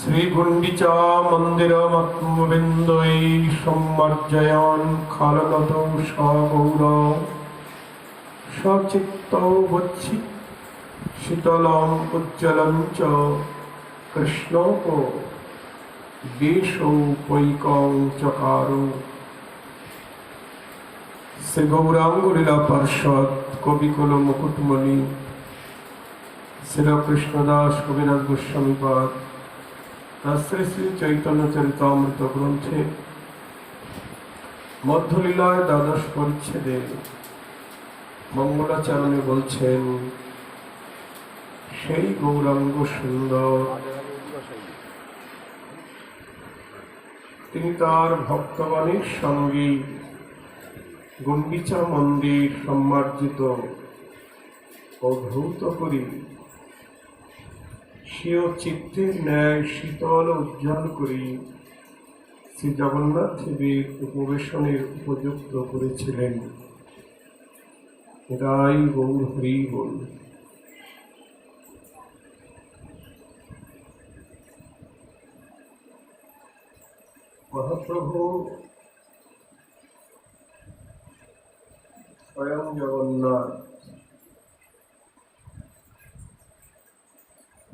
শ্রীগুণ্ডিচা মন্দিরমত্মবিন্দৈ সম্মার্জয়ন খালনত সগৌর। সচিত্তৌ বচ্ছি শীতলম উজ্জ্বলম চ কৃষ্ণোপ দেশৌপৈকং চকারো। শ্রী গৌরাঙ্গুলীলা পার্ষদ কবিকুল মুকুটমণি শ্রীকৃষ্ণদাস কবিরাজ গোস্বামীপাদ। তার শ্রী শ্রী চৈতন্য চরিতামৃত গ্রন্থে মধ্যলীলায় দ্বাদশ পরিচ্ছেদে মঙ্গলাচরণে বলছেন, সেই গৌরাঙ্গ সুন্দর। তিনি তার ভক্তগণের সঙ্গে গুন্ডিচা মন্দির সম্মার্জিত ধৌত করি সেও চিত্তের ন্যায় শীতল উজ্জ্বল করি। শ্রী জগন্নাথ দেবের উপবেশনের উপযুক্ত করেছিলেন। রাই গৌর হরি বল। মহাপ্রভু স্বয়ং জগন্নাথ।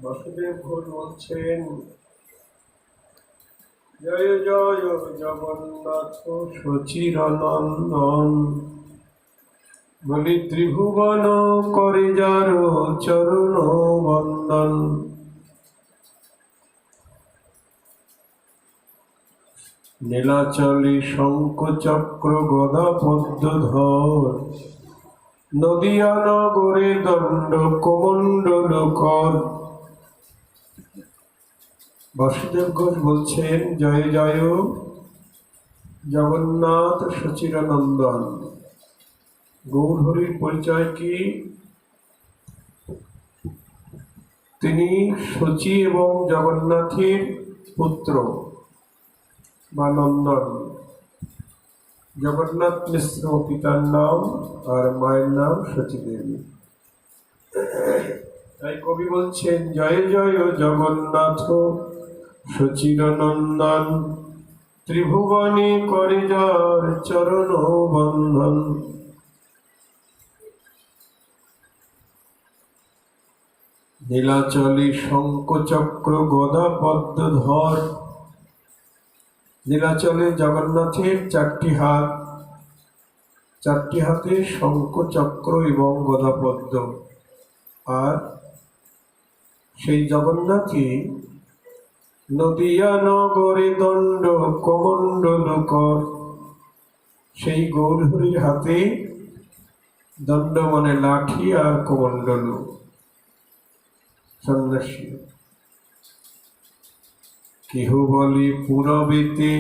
বাসুদেব ঘোষ বলছেন। জয় জয়, জগন্নাথ সচিরানন্দন বলি, ত্রিভুবন করে যার চরণ বন্দন। নীলাচলে শঙ্খ চক্র গদা পদ্ম ধর নদিয়া নগরে দণ্ড কমণ্ডল কর বাসুদেব ঘোষ বলছেন, জয় জয় জগন্নাথ সচিরানন্দন গৌরহরির পরিচয় কি? তিনি সচি এবং জগন্নাথের পুত্র বা নন্দন। জগন্নাথ মিশ্র পিতার নাম আর মায়ের নাম সচিদেবী তাই কবি বলছেন, জয় জয় জগন্নাথ। সচিরনন্দন ত্রিভুবনে করে যার চরণ বন্ধন নীলাচলে শঙ্খ চক্র গদা পদ্ম ধর নীলাচলে জগন্নাথের চারটি হাত। চারটি হাতে শঙ্খ চক্র এবং গদাপদ্ম। আর সেই জগন্নাথই নদিয়া নগরে দণ্ড কমণ্ডল কর। সেই গৌরহরির হাতে দণ্ড মানে লাঠি আর কমণ্ডল। সন্ন্যাসী, কেহ বলে পুরবেতে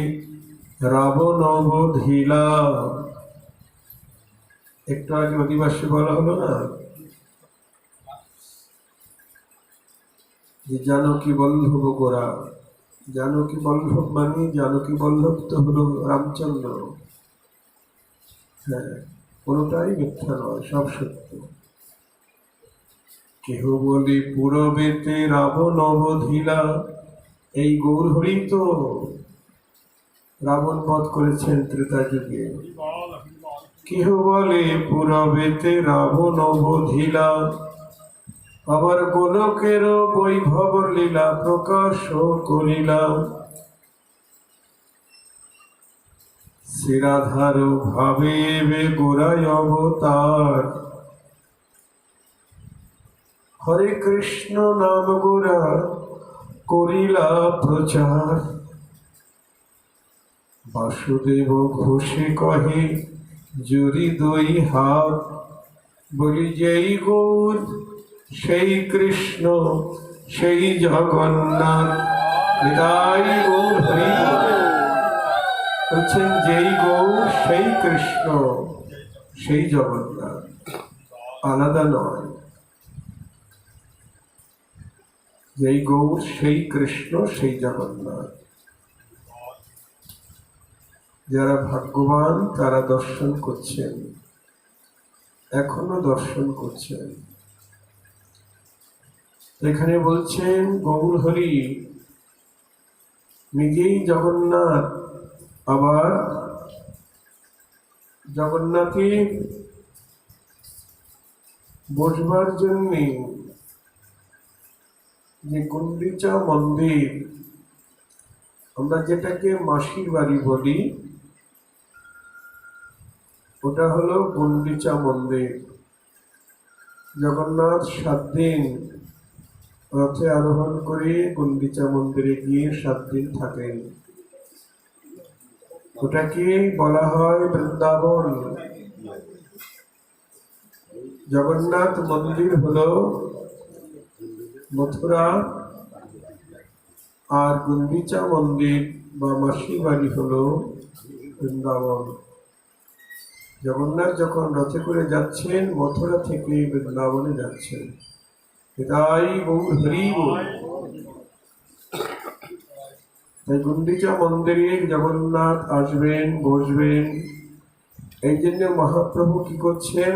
রাবণ অবধিলা একটু আগে অধিবাসী বলা হলো না? যে কি বল্লভ গোরা জানকী বল্লভ মানে জানকী বল্লভ, তো হলো রামচন্দ্র। হ্যাঁ কোনোটাই মিথ্যা নয়, সব সত্য। কেহ বলে পুরবেতে রাবণ অবধিলা, এই গৌরহরি তো রাবণ বধ করেছেন ত্রেতা যুগে। কেহ বলে পুরবেতে রাবণ অবধিলা আবার গোলকের বৈভব লীলা প্রকাশ করিলা। শিরাধার ভাবে গোড়ায় অবতার। হরে কৃষ্ণ নাম গোরা করিলা প্রচার। বাসুদেব ঘোষে কহে জুরি দুই হাত, বলি যেই গৌর সেই কৃষ্ণ, সেই জগন্নাথ বলছেন, যেই গৌর, সেই কৃষ্ণ, সেই জগন্নাথ। আলাদা নয়। যেই গৌর, সেই কৃষ্ণ, সেই জগন্নাথ। যারা ভাগ্যবান, তারা দর্শন করছেন। এখনও দর্শন করছেন। এখানে বলছেন গৌর হরি, নিজেই জগন্নাথ। আবার জগন্নাথে বসবার জন্যে যে গুন্ডিচা মন্দির, আমরা যেটাকে মাসির বাড়ি বলি, ওটা হলো গুন্ডিচা মন্দির। জগন্নাথ সাত দিন রথে আরোহণ করে গুন্ডিচা মন্দিরে গিয়ে সাত দিন থাকেন। ওটাকে বলা হয় বৃন্দাবন। জগন্নাথ মন্দির হলো মথুরা আর গুন্ডিচা মন্দির বা মাসি বাড়ি হলো বৃন্দাবন। জগন্নাথ যখন রথে করে যাচ্ছেন, মথুরা থেকে বৃন্দাবনে যাচ্ছেন। গুন্ডিচা মন্দিরে জগন্নাথ আসবেন বসবেন এই জন্য মহাপ্রভু কি করছেন?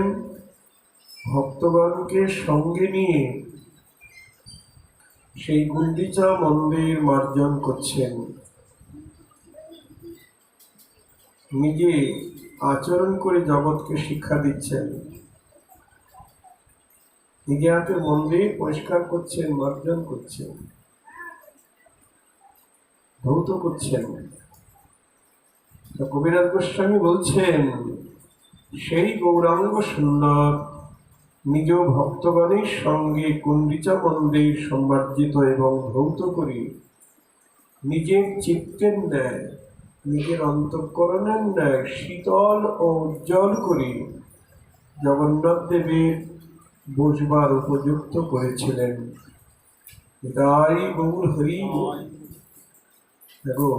ভক্তগণকে সঙ্গে নিয়ে সেই গুন্ডিচা মন্দির মার্জন করছেন। নিজে আচরণ করে জগৎকে শিক্ষা দিচ্ছেন। নিজে হাতে মন্দির পরিষ্কার করছেন, মার্জন করছেন, ধৌত করছেন। কবিরাজ গোস্বামী বলছেন, সেই গৌরাঙ্গ সুন্দর নিজ ভক্তগণের সঙ্গে কুণ্ডিচা মন্দির সম্মার্জিত এবং ভৌত করি নিজের চিত্তের ন্যায়, নিজের অন্তঃকরণের ন্যায় শীতল ও উজ্জ্বল করি জগন্নাথ দেবের বসবার উপযুক্ত করেছিলেন। তাই গৌর হরি। দেখো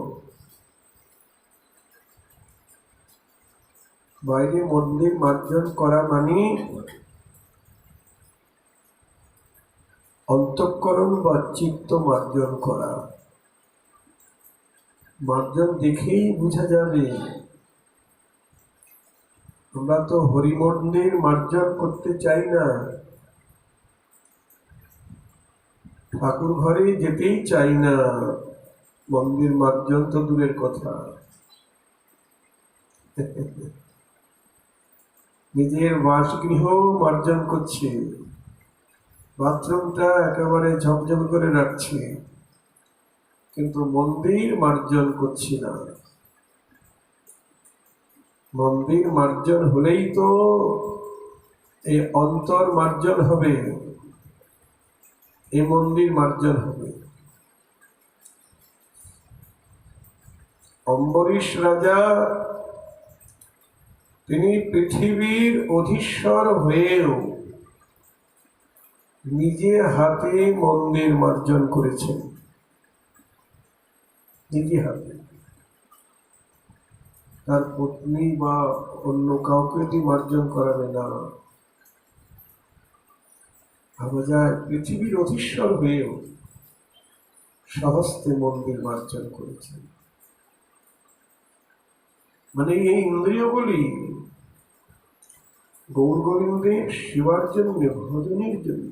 বাইরে মন্দির মার্জন করা মানে অন্তঃকরণ বা চিত্ত মার্জন করা। মার্জন দেখেই বোঝা যাবে আমরা তো হরি মন্দির মার্জন করতে চাই না। ঠাকুর ঘরে যেতেই চাই না। মন্দির মার্জন তো দূরের কথা। নিজের বাসগৃহ মার্জন করছে। বাথরুমটা একেবারে ঝকঝক করে রাখছে। কিন্তু মন্দির মার্জন করছি না। মন্দির মার্জন হলেই তো এই অন্তর মার্জন হবে। এই মন্দির মার্জন হবে। অম্বরীশ রাজা, তিনি পৃথিবীর অধীশ্বর হয়েও নিজে হাতে মন্দির মার্জন করেছেন। নিজে হাতে। তার পত্নী বা অন্য কাউকে দিয়ে মার্জন করাবে না। ভাবা যায় পৃথিবীর অধীশ্বর হয়েও সহস্তে মন্দির মার্জন করেছেন মানে এই ইন্দ্রিয়গুলি গৌর গোবিন্দের সেবার জন্য, ভজনের জন্য।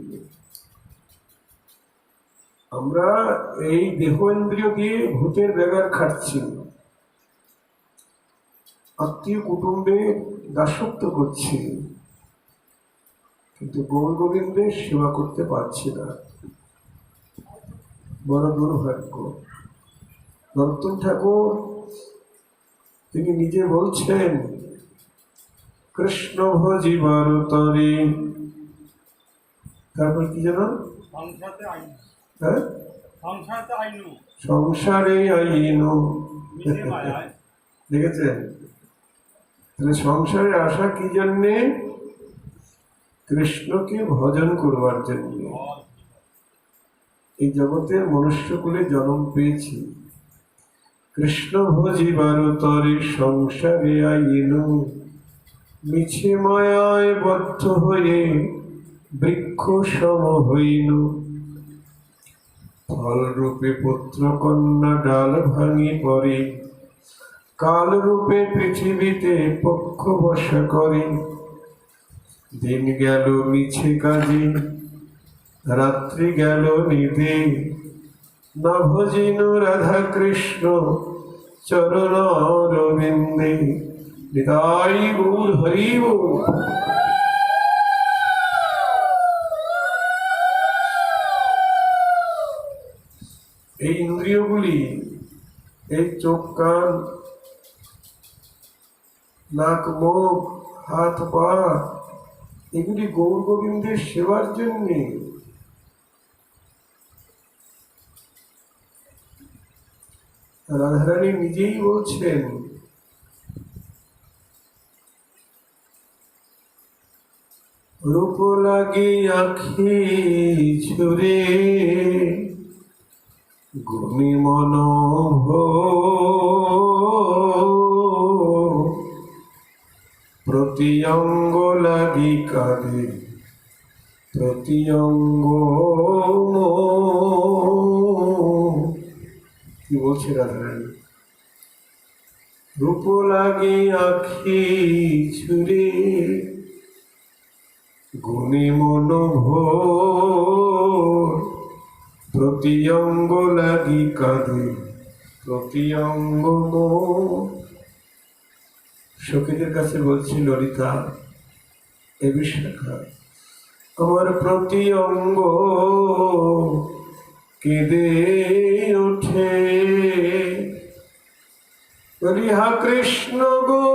আমরা এই দেহ ইন্দ্রিয় দিয়ে ভূতের ব্যাগার খাচ্ছি আত্মীয় কুটুম্বে দাসত্ব করছি। কিন্তু গৌর গোবিন্দের সেবা করতে পারছি না। বড় দুর্ভাগ্য। নরোত্তম ঠাকুর তিনি নিজে বলছেন কৃষ্ণ ভজিবার তরে তারপর কি জানো হ্যাঁ? সংসারে আইনু। দেখেছেন? তাহলে সংসারে আসা কি জন্যে? কৃষ্ণকে ভজন করবার জন্য। এই জগতের মনুষ্যকুলে জন্ম পেয়েছি। কৃষ্ণ ভজিবার তরে সংসারে আইনু। মিছে মায়ায় বদ্ধ হয়ে বৃক্ষ সম হইনু। ফল রূপে পুত্র কন্যা ডাল ভাঙি পড়ে কাল রূপে পৃথিবীতে পক্ষ বসা করে। দিন গেল মিছে কাজে, রাত্রি গেল নিদে নভজিনু রাধা কৃষ্ণ চরণ রবিন্দে নিতাই হরি এই ইন্দ্রিয়গুলি, এই চোখ কান নাক, মুখ, হাত, পা, এগুলি গৌর গোবিন্দের সেবার জন্যে। রাধারানী নিজেই বলছেন, রূপ লাগে আখি ছুরে গুণী মন প্রতি অঙ্গ লাগি কাঁদে প্রতি অঙ্গ কি বলছে রাধারানী রূপ লাগে আখি ছুরে গুণী মন প্রতি অঙ্গ লাগি কাঁদে প্রতি অঙ্গ সখীদের কাছে বলছি, ললিতা, এ বিশাখা আমার প্রতি অঙ্গ কেঁদে ওঠে। হা কৃষ্ণ গো,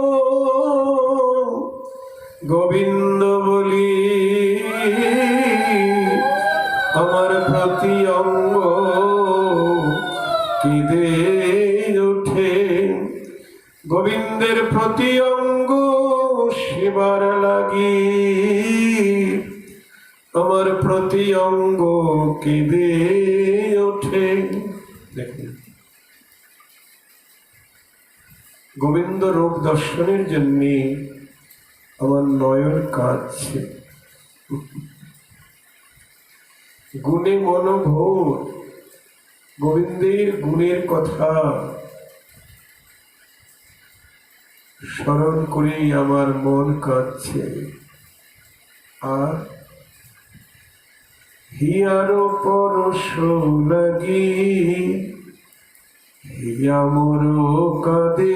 গোবিন্দ বলি, আমার প্রতি অঙ্গ কেঁদে গোবিন্দের প্রতি অঙ্গ সেবার লাগি। আমার প্রতি অঙ্গ কেঁদে ওঠে। দেখুন। গোবিন্দ রূপ দর্শনের জন্যে আমার নয়ন কাঁদছে। গুণে মনোভোর। গোবিন্দের গুণের কথা স্মরণ করেই আমার মন কাঁদছে। আর হিয়ার পরশ লাগি হিয়া মোর কাঁদে।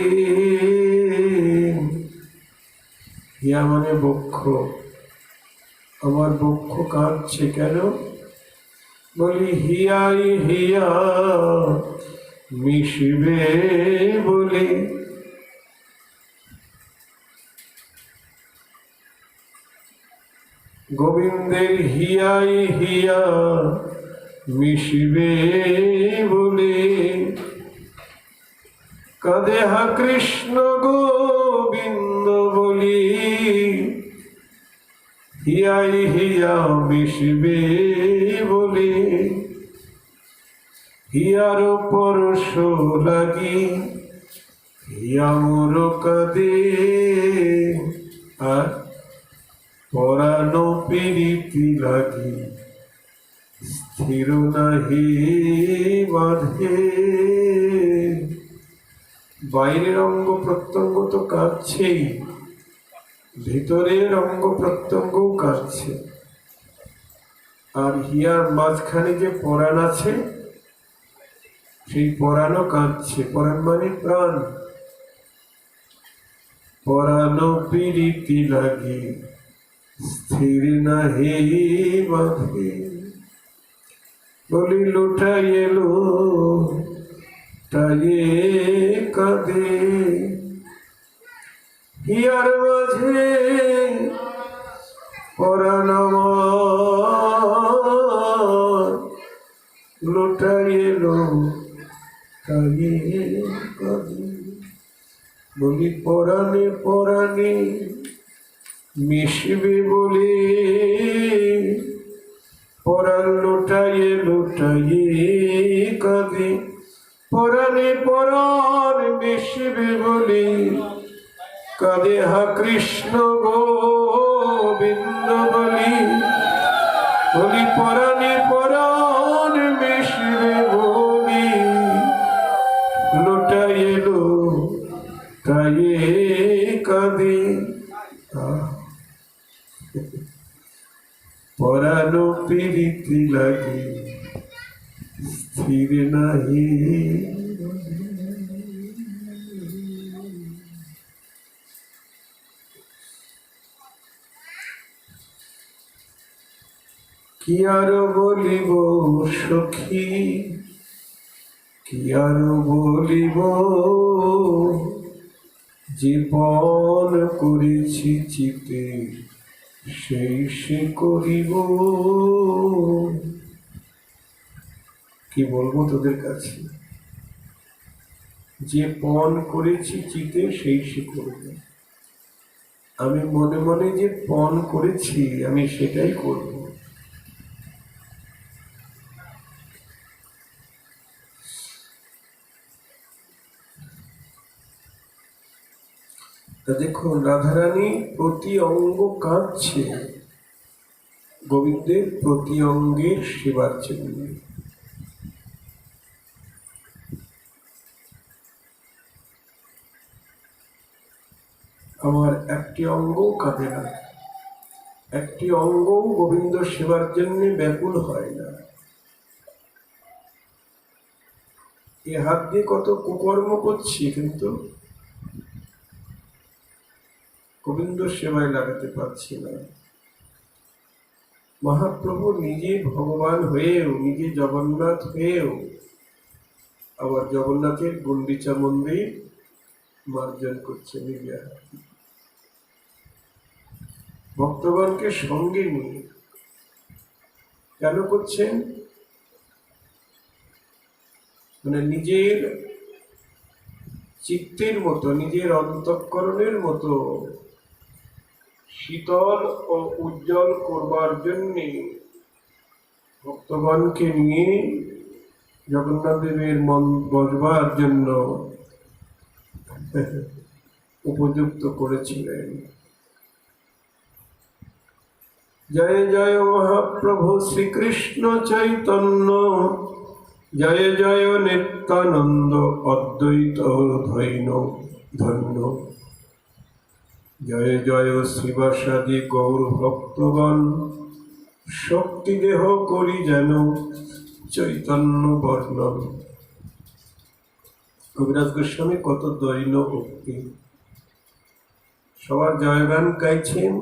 হিয়া মানে বক্ষ, আমার বক্ষ কাঁদছে কেন? বলি, হিয়াই হিয়া, মিশবে বলে। গোবিন্দের হিয়াই হিয়া মিশিবে বলে। কাঁদে হা কৃষ্ণ গোবিন্দ বলি। হিয়াই হিয়া মিশিবে বলে। হিয়ার পরশ লাগি, হিয়া মোর কাঁদে। আর পরানো পিরিতি লাগি, স্থির নাহি বাঁধে। বাইরের অঙ্গ প্রত্যঙ্গ তো কাঁদছেই ভিতরের অঙ্গ প্রত্যঙ্গও কাঁদছে আর হিয়ার মাঝখানে যে পরাণ আছে, সেই পরাণও কাঁদছে। পরাণ মানে প্রাণ। পরানো পিরিতি লাগে। স্থির নাহি বাঁধে বলি লুটাই এলো তাইয়ে কাঁদে। হিয়ার মাঝে পরাণ লুটাই এলো তাইয়ে কাঁদে। বলি, পরাণে পরাণে মিশবে বলে পরাণ লুটাইয়ে লুটাইয়ে কাঁদে। পরাণে পরাণ মিশবে বলে কাঁদে হা কৃষ্ণ গোবিন্দ বলি। বলি, পরাণে জীবন করেছি চিতে সেই সে করিব। কি বলব তোদের কাছে? যে পণ করেছি চিতে সেই সে করব। আমি মনে মনে যে পণ করেছি, আমি সেটাই করব। দেখুন, রাধারানী প্রতি অঙ্গ কাঁদছে। গোবিন্দের প্রতি অঙ্গের সেবার জন্য। আমার একটি অঙ্গ কাঁদে না। একটি অঙ্গ গোবিন্দ সেবার জন্য ব্যাকুল হয় না। এ হাত দিয়ে কত কুকর্ম করছি কিন্তু গোবিন্দ সেবায় লাগাতে পারছি না মহাপ্রভু নিজে ভগবান হয়েও, নিজে জগন্নাথ হয়েও, আবার জগন্নাথের গুন্ডিচা মন্দির মার্জন করছে নিজে হাতে। ভক্তগণকে সঙ্গে নিয়ে কেন করছেন মানে নিজের চিত্তের মতো, নিজের অন্তঃকরণের মতো শীতল ও উজ্জ্বল করবার জন্যে ভক্তগণকে নিয়ে জগন্নাথ দেবের মন বসবার জন্য উপযুক্ত করেছিলেন। জয় জয় মহাপ্রভু শ্রীকৃষ্ণ চৈতন্য, জয় জয় নিত্যানন্দ অদ্বৈত ধৈন ধন্য। জয় জয় শিবাসাদি গৌর ভক্তগণ, শক্তি দেহ করি যেন চৈতন্য বর্ণন। কবিরাজ গোস্বামী, কত দৈন ভক্তি। সবার জয়গান গাইছেন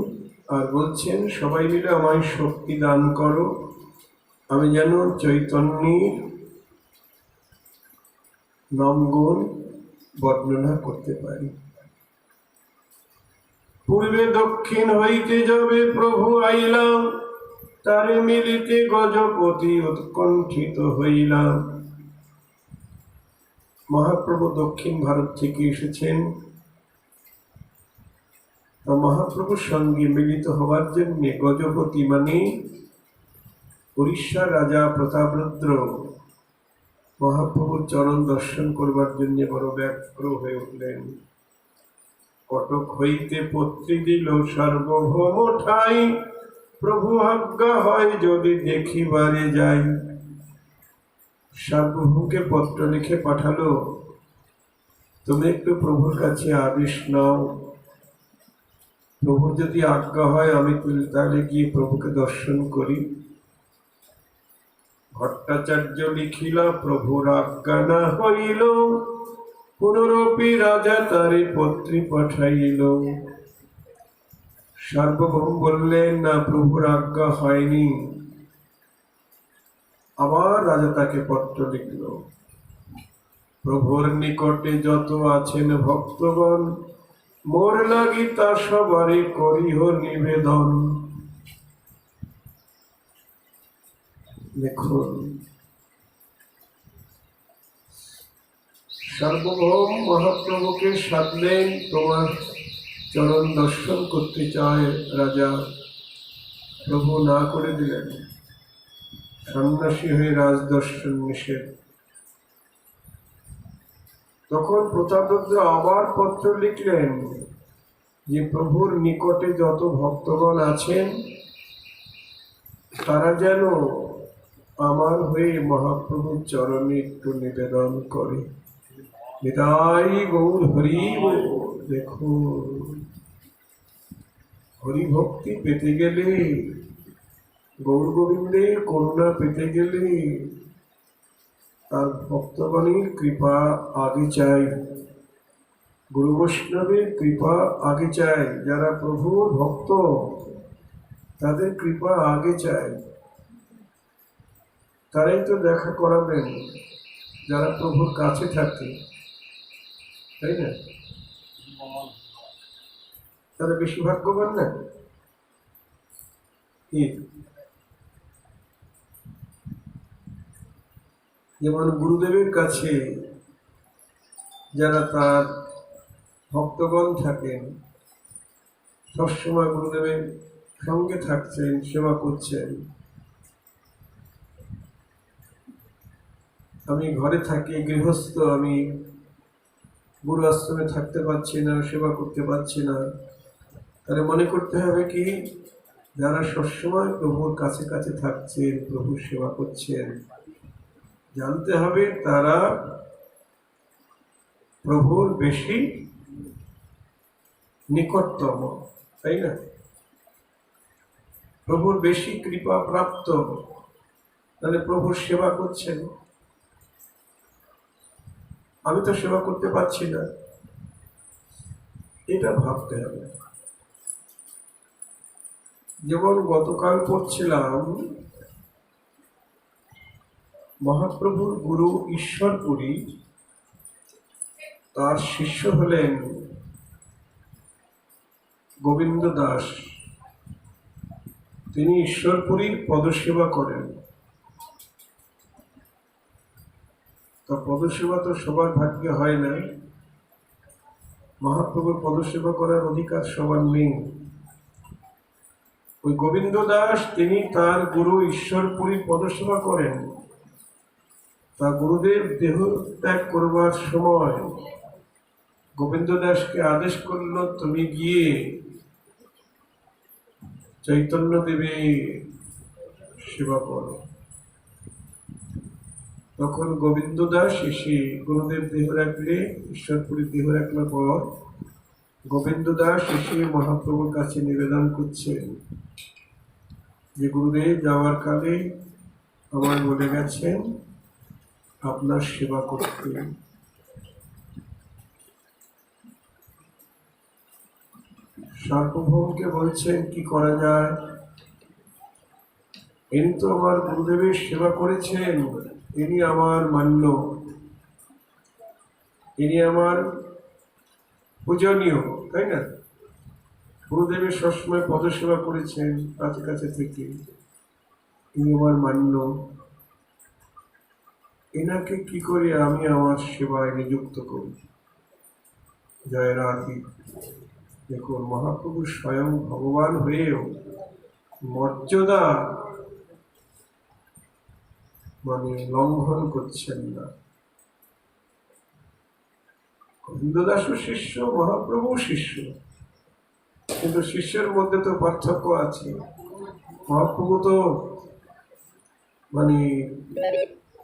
আর বলছেন, সবাই মিলে আমায় শক্তি দান করো, আমি যেন চৈতন্যের নামগুণ বর্ণনা করতে পারি। পূর্বে দক্ষিণ হইতে যাবে প্রভু আইলাম, তারে মিলিতে গজপতি উৎকণ্ঠিত হইলাম। মহাপ্রভু দক্ষিণ ভারত থেকে এসেছেন। মহাপ্রভুর সঙ্গে মিলিত হওয়ার জন্য গজপতি মানে উড়িষ্যার রাজা প্রতাপরুদ্র মহাপ্রভুর চরণ দর্শন করবার জন্য বড় ব্যগ্র হয়ে উঠলেন। কটক হইতে পত্রী দিল সার্বভৌম ঠাই প্রভু আজ্ঞা হয় যদি দেখিবারে যাই। সার্বভৌমকে পত্র লিখে পাঠালো, তুমি একটু প্রভুর কাছে আদেশ নাও। প্রভুর যদি আজ্ঞা হয়, আমি তাহলে গিয়ে প্রভুকে দর্শন করি। ভট্টাচার্য লিখিলা, প্রভুর আজ্ঞা না হইল পুনরপি রাজা তারে পত্রী পাঠাইল। সার্বভৌম বললেন, না, প্রভুর আজ্ঞা হয়নি। আবার রাজা তাকে পত্র লিখল। প্রভুর নিকটে যত আছেন ভক্তগণ, মোর লাগি তা সবারে করিহ নিবেদন। দেখুন সার্বভৌম মহাপ্রভুকে সাধলেন তোমার চরণ দর্শন করতে চায় রাজা। প্রভু না করে দিলেন। সন্ন্যাসী হয়ে রাজ দর্শন নিষেধ। তখন প্রতাপরুদ্র আবার পত্র লিখলেন যে, প্রভুর নিকটে যত ভক্তগণ আছেন, তারা যেন আমার হয়ে মহাপ্রভুর চরণে একটু নিবেদন করে। নিতাই গৌর হরি দেখো দেখুন হরি ভক্তি পেতে গেলে, গৌর গোবিন্দের করুণা পেতে গেলে, তার ভক্তগণের কৃপা আগে চাই। গুরু বৈষ্ণবের কৃপা আগে চাই। যারা প্রভুর ভক্ত, তাদের কৃপা আগে চাই। তারাই তো দেখা করাবেন, যারা প্রভুর কাছে থাকে। তাই না? তারা বেশি ভাগ্যবান না? যেমন গুরুদেবের কাছে যারা তার ভক্তগণ থাকেন, সবসময় গুরুদেবের সঙ্গে থাকছেন, সেবা করছেন। আমি ঘরে থাকি, গৃহস্থ, আমি গুরু আশ্রমে থাকতে পারছি না, সেবা করতে পারছি না। তাহলে মনে করতে হবে কি, যারা সবসময় প্রভুর কাছে কাছে থাকছেন, প্রভুর সেবা করছেন, জানতে হবে তারা প্রভুর বেশি নিকটতম, তাই না? প্রভুর বেশি কৃপা প্রাপ্ত, তাহলে প্রভুর সেবা করছেন। আমি তো সেবা করতে পারছি না। এটা ভাবতে হবে। যেমন গতকাল পড়ছিলাম, মহাপ্রভুর গুরু ঈশ্বরপুরী তার শিষ্য হলেন গোবিন্দ দাস। তিনি ঈশ্বরপুরীর পদসেবা করেন। তা পদসেবা তো সবার ভাগ্যে হয় না মহাপ্রভুর পদসেবা করার অধিকার সবার নেই। ওই গোবিন্দ দাস, তিনি তার গুরু ঈশ্বরপুরী পদসেবা করেন। তা গুরুদেব দেহ ত্যাগ করবার সময় গোবিন্দ দাসকে আদেশ করল, তুমি গিয়ে চৈতন্য দেবে সেবা করো। তখন গোবিন্দ দাস এসে গুরুদেব দেহ রাখলে, ঈশ্বরপুরী দেহ রাখবার পর গোবিন্দ দাস এসে মহাপ্রভুর কাছে নিবেদন করছেন যে, গুরুদেব, যাওয়ার কালে আমার বলে গেছেন আপনার সেবা করতে। সার্বভৌমকে বলছেন কি করা যায়? ইনি তো আমার গুরুদেবের সেবা করেছেন। ইনি আমার মান্য। ইনি আমার পূজনীয়, তাই না? গুরুদেবের সবসময় পদসেবা করেছেন কাছে কাছে থেকে। ইনি আমার মান্য। এনাকে কি করে আমি আমার সেবায় নিযুক্ত করি? জয় রাধি। দেখুন, মহাপ্রভু স্বয়ং ভগবান হয়েও মর্যাদা মানে লঙ্ঘন করছেন না। গোবিন্দদাসও শিষ্য, মহাপ্রভু শিষ্য। কিন্তু শিষ্যের মধ্যে তো পার্থক্য আছে। মহাপ্রভু তো মানে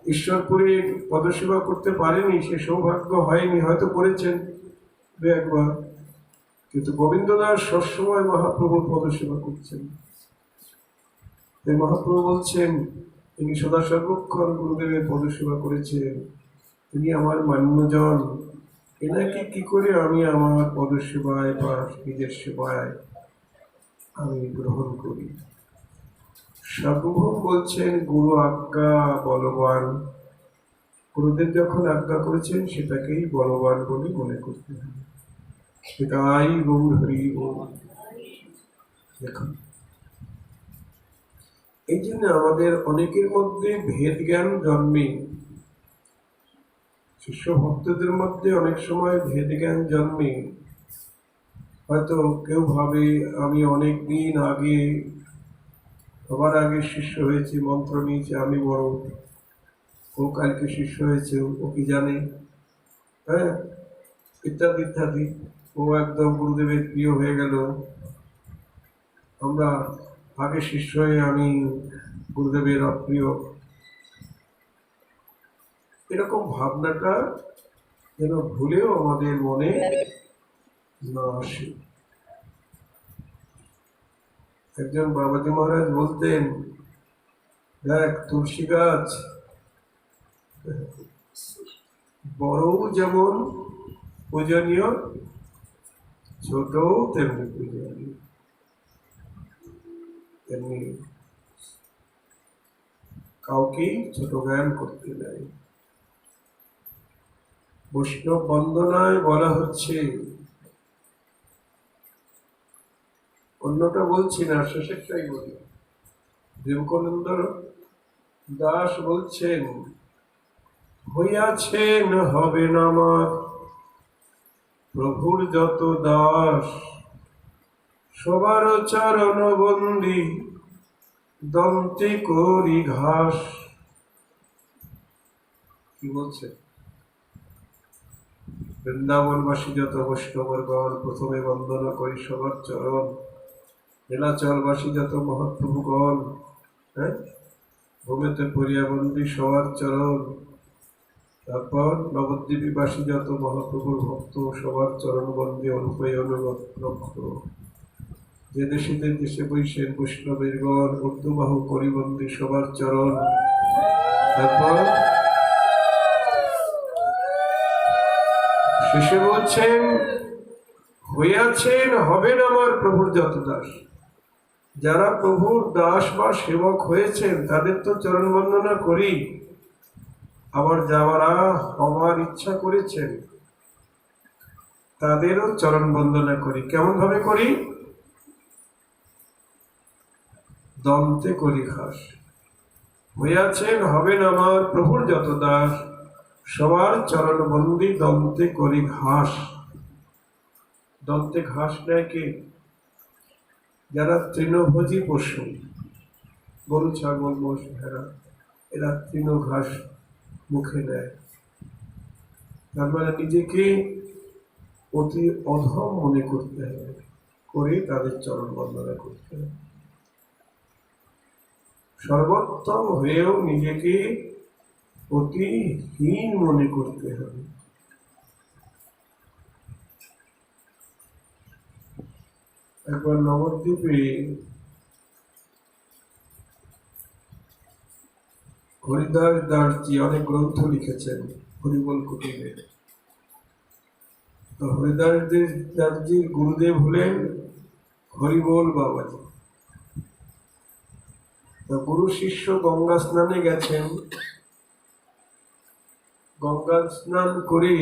ঈশ্বরপুরে পদসেবা করতে পারেনি, সে সৌভাগ্য হয়নি, হয়তো করেছেন দু একবার। কিন্তু গোবিন্দ দাস সবসময় মহাপ্রভুর পদসেবা করছেন। মহাপ্রভু বলছেন তিনি সদা সর্বক্ষণ গুরুদেবের পদসেবা করেছেন তিনি আমার মান্যজন। এনাকে কি করে আমি আমার পদসেবায় বা নিজের সেবায় আমি গ্রহণ করি? সার্বভৌম বলছেন, গুরু আজ্ঞা বলবান। গুরুদেব যখন আজ্ঞা করেছেন, সেটাকেই বলবান বলে মনে করতে হবে সেটাই গৌর হরি দেখুন এই জন্য আমাদের অনেকের মধ্যে ভেদ জ্ঞান জন্মে শিষ্য ভক্তদের মধ্যে অনেক সময় ভেদ জ্ঞান জন্মে হয়তো কেউ ভাবে, আমি অনেক দিন আগে, সবার আগে শিষ্য হয়েছে, মন্ত্র নিয়েছে, আমি বড়। ও কালকে শিষ্য হয়েছে, ও কি জানে? হ্যাঁ ইত্যাদি ইত্যাদি। ও একদম গুরুদেবের প্রিয় হয়ে গেল। আমরা আগে শিষ্য হয়ে আমি গুরুদেবের অপ্রিয় এরকম ভাবনাটা যেন ভুলেও আমাদের মনে না আসে। একজন বাবাজি মহারাজ বলতেন, দেখ, তুলসী গাছ, বড়ও যেমন পূজনীয়, ছোটও তেমনি পূজনীয়। তেমনি কাউকেই ছোট জ্ঞান করতে নাই। বৈষ্ণব বন্দনায় বলা হচ্ছে, অন্যটা বলছি না, শেষেরটাই বলি। দেবকানন্দ দাস বলছেন, হইয়াছেন হবেন আমার প্রভুর যত দাস। সবার চরণ বন্দি, দন্তে করি ঘাস। কি বলছে? বৃন্দাবনবাসী যত বৈষ্ণবরগণ প্রথমে বন্দনা করি সবার চরণ। নীলাচলবাসী যত মহাপ্রভুগণ হ্যাঁ? ভূমিতে পরিয়াবন্দী সবার চরণ। তারপর নবদ্বীপীবাসী যত মহাপ্রভুর ভক্ত, সবার চরণবন্দী অনুপয় অনুগত যে দেশে যে দেশে বৈশের বৈষ্ণবের গণ ঊর্ধ্ববাহু করিবন্দী সবার চরণ। তারপর শেষে বলছেন হইয়াছেন, হবেন আমার প্রভুর যত দাস। যারা প্রভুর দাস বা সেবক হয়েছেন, তাদের তো চরণ বন্দনা করি। আবার যারা হওয়ার ইচ্ছা করেছেন, তাদেরও চরণ বন্দনা করি। কেমন ভাবে করি? দন্তে করি ঘাস হইয়াছেন হবেন আমার প্রভুর যত দাস সবার চরণ বন্দি দন্তে করি ঘাস দন্তে ঘাস নেয় কে? যারা তৃণভোজী পশু। গরু, ছাগল, মোষ, ভেড়া, এরা তৃণ ঘাস মুখে নেয়। তার মানে নিজেকে অতি অধম মনে করতে হবে করে তাদের চরণ বন্দনা করতে হবে। সর্বোত্তম হয়েও নিজেকে অতি হীন মনে করতে হবে। একবার নবদ্বীপে হরিদাস দাসজি অনেক গ্রন্থ লিখেছেন হরিবল কুটিরে তো হরিদাস দাসজির গুরুদেব হলেন হরিবল বাবাজি। গুরু শিষ্য গঙ্গা স্নানে গেছেন। গঙ্গা স্নান করে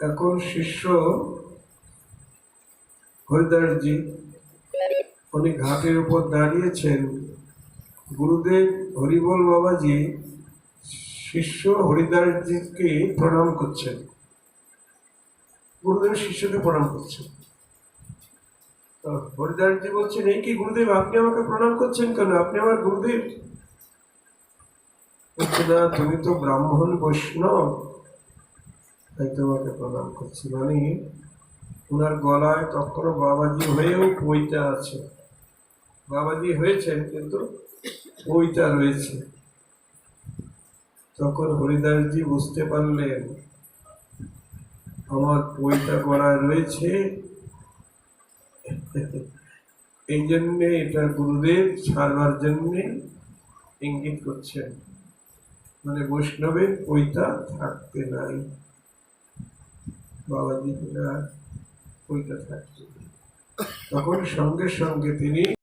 এখন শিষ্য হরিদাসজি উনি ঘাটের উপর দাঁড়িয়েছেন। গুরুদেব হরিবল বাবাজি শিষ্য হরিদাসজিকে প্রণাম করছেন। গুরুদেব শিষ্যকে প্রণাম করছেন। হরিদাসজি বলছেন, এই কি গুরুদেব, আপনি আমাকে প্রণাম করছেন কেন? আপনি আমার গুরুদেব। বলছে, না, তুমি তো ব্রাহ্মণ বৈষ্ণব, তাই তোমাকে প্রণাম করছি। মানে ওনার গলায় তখনও বাবাজি হয়েও পইতা আছে। বাবাজি হয়েছেন, কিন্তু পইতা রয়েছে। তখন হরিদাসজি বুঝতে পারলেন, আমার পইতা গলায় রয়েছে এই জন্যে এটা গুরুদেব ছাড়বার জন্যে ইঙ্গিত করছেন। মানে বৈষ্ণবের ওইটা থাকতে নাই। বাবাজি ওইটা থাকছে। তখন সঙ্গে সঙ্গে তিনি